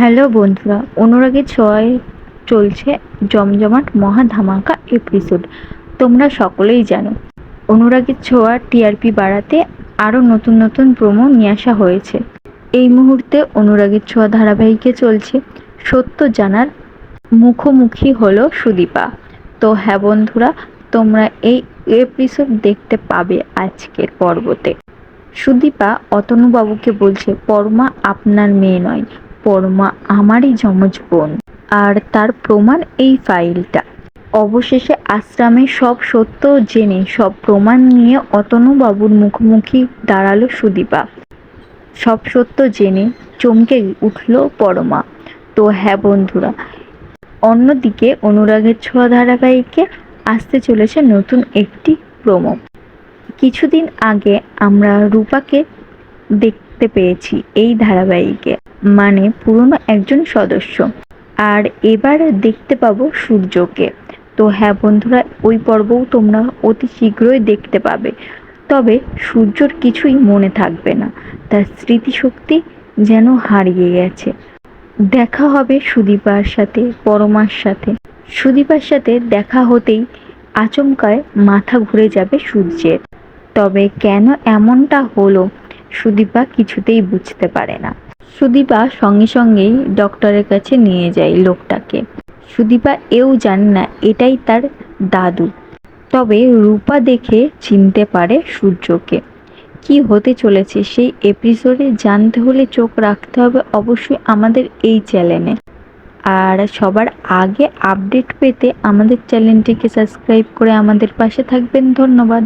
Hello বন্ধুরা অনুরাগের ছোঁয়ায় চলছে জমজমাট মহা ধামাকা এপিসোড তোমরা সকলেই জানো অনুরাগের ছোঁয়া টিআরপি বাড়াতে আরও নতুন নতুন প্রোমো নিয়ে আসা হয়েছে। এই মুহূর্তে অনুরাগের ছোঁয়া ধারাবাহিকে চলছে সত্য জানার মুখোমুখি হলো সুদীপা। তো হ্যাঁ বন্ধুরা, তোমরা এই এপিসোড দেখতে পাবে আজকের পর্বতে। সুদীপা অতনুবাবুকে বলছে, পরমা আপনার মেয়ে নয়। পরমা আমারই যমজ বোন। আর তার প্রমাণ এই ফাইলটা। অবশেষে আশ্রমে সব সত্য জেনে, সব প্রমাণ নিয়ে অতনুবাবুর মুখোমুখি দাঁড়াল সুদীপা। সব সত্য জেনে চমকে উঠল পরমা। তো হ্যাঁ বন্ধুরা, অন্যদিকে অনুরাগের ছোঁয়া ধারাবাহিকে আসতে চলেছে নতুন একটি প্রোমো। কিছুদিন আগে আমরা রূপাকে দেখতে পেয়েছি এই ধারাবাহিকে। মানে পুরনো একজন সদস্য। আর এবার দেখতে পাবো সূর্যকে। তো হ্যাঁ বন্ধুরা, ওই পর্বও তোমরা অতি শীঘ্রই দেখতে পাবে। তবে সূর্যর কিছুই মনে থাকবে না। তার স্মৃতিশক্তি যেন হারিয়ে গেছে। দেখা হবে সুদীপার সাথে, পরমার সাথে। সুদীপার সাথে দেখা হতেই আচমকায় মাথা ঘুরে যাবে সূর্যের। তবে কেন এমনটা হলো, সুদীপা কিছুতেই বুঝতে পারে না। সুদীপা সঙ্গে সঙ্গেই ডক্টরের কাছে নিয়ে যায় লোকটাকে। সুদীপা এও জানে না এটাই তার দাদু। তবে রূপা দেখে চিনতে পারে সূর্যকে। কি হতে চলেছে সেই এপিসোডে জানতে হলে চোখ রাখতে হবে অবশ্যই আমাদের এই চ্যানেলে আর সবার আগে আপডেট পেতে আমাদের চ্যানেলটিকে সাবস্ক্রাইব করে আমাদের পাশে থাকবেন। ধন্যবাদ।